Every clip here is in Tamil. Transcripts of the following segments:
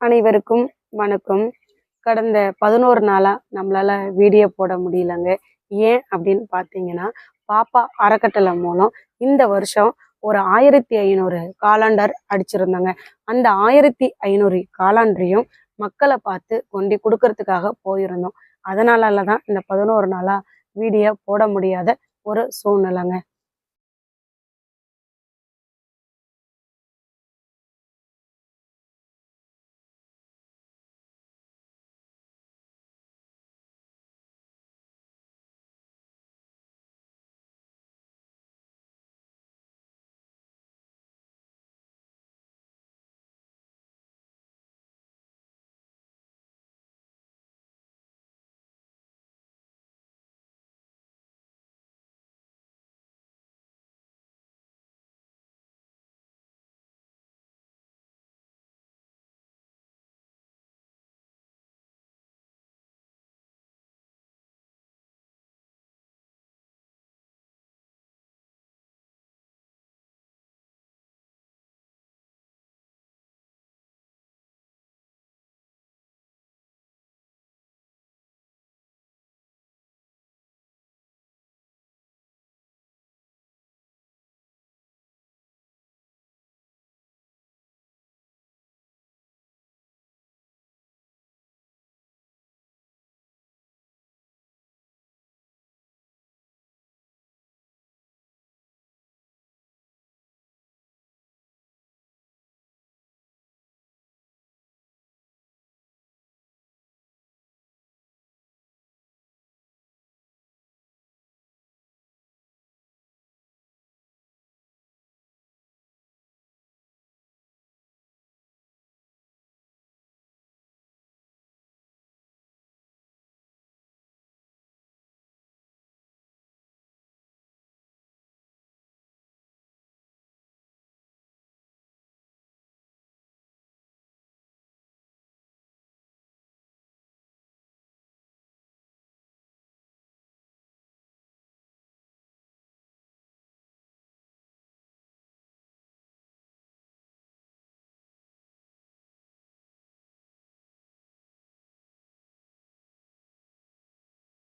அனைவருக்கும் வணக்கம். கடந்த பதினோரு நாளாக நம்மளால் வீடியோ போட முடியலங்க. ஏன் அப்படின்னு பார்த்தீங்கன்னா பாப்பா அறக்கட்டளை மூலம் இந்த வருஷம் ஒரு ஆயிரத்தி ஐநூறு காலாண்டர் அடிச்சிருந்தாங்க. அந்த ஆயிரத்தி ஐநூறு காலாண்டரையும் மக்களை பார்த்து கொண்டு கொடுக்கறதுக்காக போயிருந்தோம். அதனால தான் இந்த பதினோரு நாளாக வீடியோ போட முடியாத ஒரு சூழ்நிலைங்க.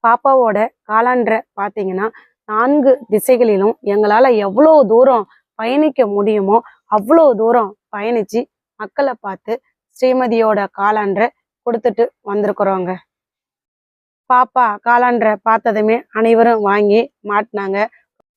பாப்பாவோட காலாண்டரை பார்த்தீங்கன்னா நான்கு திசைகளிலும் எங்களால் எவ்வளோ தூரம் பயணிக்க முடியுமோ அவ்வளோ தூரம் பயணித்து மக்களை பார்த்து ஸ்ரீமதியோட காலாண்டரை கொடுத்துட்டு வந்திருக்கிறோங்க. பாப்பா காலாண்டரை பார்த்ததுமே அனைவரும் வாங்கி மாட்டினாங்க.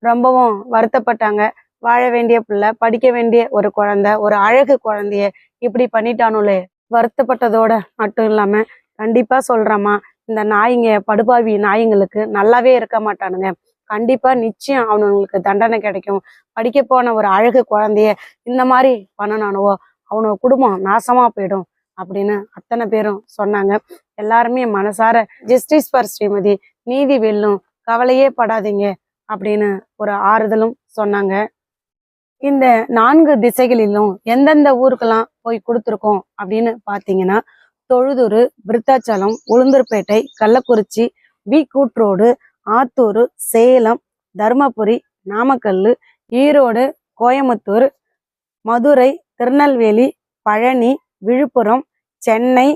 ரொம்பவும் வருத்தப்பட்டாங்க. வாழ வேண்டிய பிள்ளை படிக்க வேண்டிய ஒரு குழந்தை ஒரு அழகு குழந்தைய இப்படி பண்ணிட்டானுலே வருத்தப்பட்டதோட மட்டும் இல்லாமல் கண்டிப்பாக சொல்றேம்மா. இந்த நாய்ங்க படுபாவி நாய்ங்களுக்கு நல்லாவே இருக்க மாட்டானுங்க. கண்டிப்பா நிச்சயம் அவனுங்களுக்கு தண்டனை கிடைக்கும். படிக்க போன ஒரு அழகு குழந்தைய இந்த மாதிரி பண்ணனானுவோ அவனோட குடும்பம் நாசமா போயிடும் அப்படின்னு அத்தனை பேரும் சொன்னாங்க. எல்லாருமே மனசார ஜஸ்டிஸ் ஃபார் ஸ்ரீமதி நீதி வெல்லும் கவலையே படாதீங்க அப்படின்னு ஒரு ஆறுதலும் சொன்னாங்க. இந்த நான்கு திசைகளிலும் எந்தெந்த ஊருக்கெல்லாம் போய் கொடுத்துருக்கோம் அப்படின்னு பார்த்தீங்கன்னா தொழுதூர் விருத்தாச்சலம் உளுந்தூர்பேட்டை கள்ளக்குறிச்சி வி கூட்ரோடு ஆத்தூர் சேலம் தருமபுரி நாமக்கல் ஈரோடு கோயம்புத்தூர் மதுரை திருநெல்வேலி பழனி விழுப்புரம் சென்னை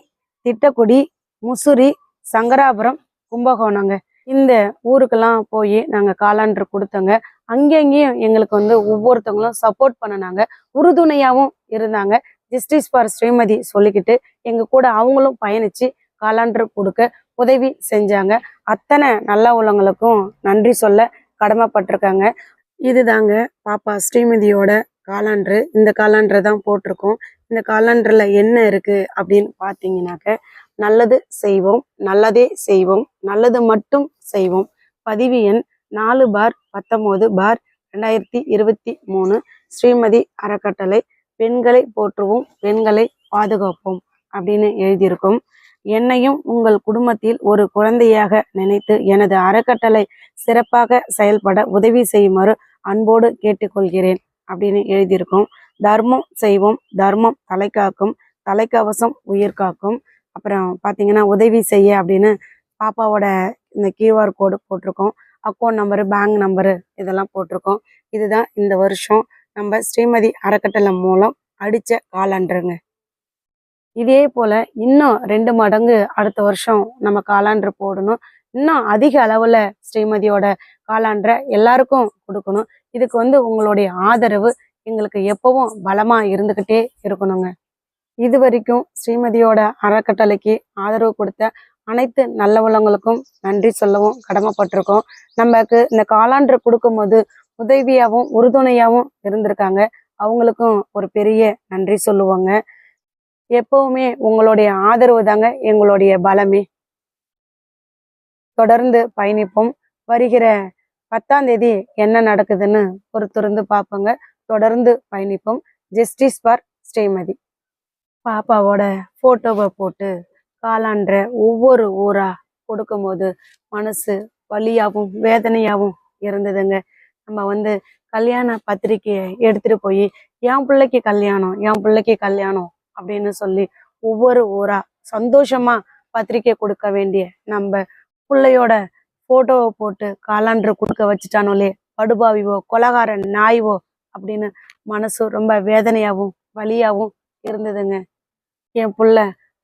திட்டக்குடி முசிறி சங்கராபுரம் கும்பகோணங்க. இந்த ஊருக்கெல்லாம் போய் நாங்கள் காலாண்டர் கொடுத்தோங்க. அங்கங்கேயும் எங்களுக்கு வந்து ஒவ்வொருத்தவங்களும் சப்போர்ட் பண்ணினாங்க. உறுதுணையாகவும் இருந்தாங்க. ஜஸ்டிஸ் ஃபார் ஸ்ரீமதி சொல்லிக்கிட்டு எங்க கூட அவங்களும் பயணிச்சு காலாண்டர் கொடுக்க உதவி செஞ்சாங்க. அத்தனை நல்ல உள்ளவங்களுக்கும் நன்றி சொல்ல கடமைப்பட்டிருக்காங்க. இதுதாங்க பாப்பா ஸ்ரீமதியோட காலாண்டரு இந்த காலாண்டரை தான் போட்டிருக்கோம். இந்த காலாண்டரில் என்ன இருக்குது அப்படின்னு பார்த்தீங்கன்னாக்க நல்லது செய்வோம் நல்லதே செய்வோம் நல்லது மட்டும் செய்வோம். பதிவு எண் நாலு பார் பத்தொம்போது பார் ரெண்டாயிரத்தி இருபத்தி மூணு. ஸ்ரீமதி அறக்கட்டளை பெண்களை போற்றுவோம் பெண்களை பாதுகாப்போம் அப்படின்னு எழுதியிருக்கும். என்னையும் உங்கள் குடும்பத்தில் ஒரு குழந்தையாக நினைத்து எனது அறக்கட்டளை சிறப்பாக செயல்பட உதவி செய்யுமாறு அன்போடு கேட்டுக்கொள்கிறேன் அப்படின்னு எழுதியிருக்கோம். தர்மம் செய்வோம் தர்மம் தலைக்காக்கும் தலைக்கவசம் உயிர் காக்கும். அப்புறம் பார்த்தீங்கன்னா உதவி செய்ய அப்படின்னு பாப்பாவோட இந்த கியூஆர் கோடு போட்டிருக்கோம். அக்கௌண்ட் நம்பரு பேங்க் நம்பரு இதெல்லாம் போட்டிருக்கோம். இதுதான் இந்த வருஷம் நம்ம ஸ்ரீமதி அறக்கட்டளை மூலம் அடித்த காலாண்டுருங்க. இதே போல் இன்னும் ரெண்டு மடங்கு அடுத்த வருஷம் நம்ம காலாண்டு போடணும். இன்னும் அதிக அளவில் ஸ்ரீமதியோட காலாண்டரை எல்லாருக்கும் கொடுக்கணும். இதுக்கு வந்து உங்களுடைய ஆதரவு எங்களுக்கு எப்பவும் பலமாக இருந்துக்கிட்டே இருக்கணுங்க. இது வரைக்கும் ஸ்ரீமதியோட அறக்கட்டளைக்கு ஆதரவு கொடுத்த அனைத்து நல்லவளங்களுக்கும் நன்றி சொல்லவும் கடமைப்பட்டிருக்கோம். நமக்கு இந்த காலாண்டு கொடுக்கும்போது உதவியாகவும் உறுதுணையாகவும் இருந்திருக்காங்க. அவங்களுக்கும் ஒரு பெரிய நன்றி சொல்லுவாங்க. எப்பவுமே உங்களுடைய ஆதரவு தாங்க எங்களுடைய பலமே. தொடர்ந்து பயணிப்போம். வருகிற பத்தாம் தேதி என்ன நடக்குதுன்னு பொறுத்திருந்து பார்ப்போங்க. தொடர்ந்து பயணிப்போம். ஜஸ்டிஸ் ஃபார் ஸ்ரீமதி பாப்பாவோட போட்டோவை போட்டு காலான்ற ஒவ்வொரு ஊரா கொடுக்கும்போது மனசு வலியாகவும் வேதனையாகவும் இருந்ததுங்க. நம்ம வந்து கல்யாண பத்திரிக்கையை எடுத்துட்டு போய் என் பிள்ளைக்கு கல்யாணம் என் பிள்ளைக்கு கல்யாணம் அப்படின்னு சொல்லி ஒவ்வொரு ஊரா சந்தோஷமா பத்திரிக்கை கொடுக்க வேண்டிய நம்ம பிள்ளையோட போட்டோவை போட்டு காலாண்டு கொடுக்க வச்சுட்டானோலே படுபாவிவோ கொலகார நாய்வோ அப்படின்னு மனசு ரொம்ப வேதனையாகவும் வலியாகவும் இருந்ததுங்க. என் புள்ள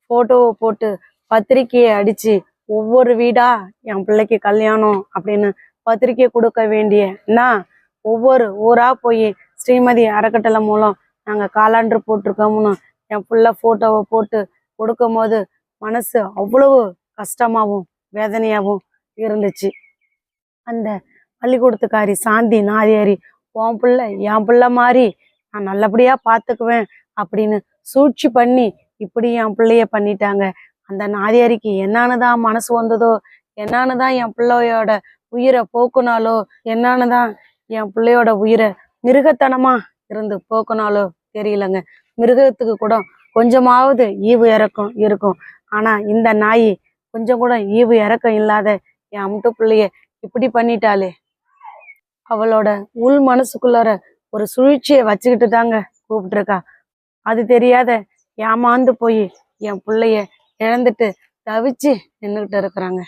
போட்டோவை போட்டு பத்திரிக்கையை அடிச்சு ஒவ்வொரு வீடா என் பிள்ளைக்கு கல்யாணம் அப்படின்னு பத்திரிக்கை கொடுக்க வேண்டிய நான் ஒவ்வொரு ஊராக போய் ஸ்ரீமதி அறக்கட்டளை மூலம் நாங்கள் காலாண்டு போட்டிருக்கோம்னு என் ஃபுல்லாக ஃபோட்டோவை போட்டு கொடுக்கும்போது மனசு அவ்வளவு கஷ்டமாகவும் வேதனையாகவும் இருந்துச்சு. அந்த பள்ளிக்கூடத்துக்காரி சாந்தி நாதியாரி உன் பிள்ளை என் பிள்ளை மாதிரி நான் நல்லபடியாக பார்த்துக்குவேன் அப்படின்னு சூழ்ச்சி பண்ணி இப்படி என் பிள்ளைய பண்ணிட்டாங்க. அந்த நாதியாரிக்கு என்னான்னு தான் மனசு வந்ததோ என்னான்னு தான் என் பிள்ளையோட உயிரை போக்குனாலோ என்னான்னு தான் என் பிள்ளையோட உயிரை? மிருகத்தனமா இருந்து போக்குனாலோ தெரியலங்க. மிருகத்துக்கு கூட கொஞ்சமாவது ஈவு இறக்கம் இருக்கும். ஆனா இந்த நாய் கொஞ்சம் கூட ஈவு இறக்கம் இல்லாத என் அமுட்டு பிள்ளைய இப்படி பண்ணிட்டாளே. அவளோட உள் மனசுக்குள்ளார ஒரு சுழற்சியை வச்சுக்கிட்டு தாங்க கூப்பிட்டுருக்கா. அது தெரியாத ஏமாந்து போய் என் பிள்ளைய இழந்துட்டு தவிச்சு நின்றுகிட்டு இருக்கிறாங்க.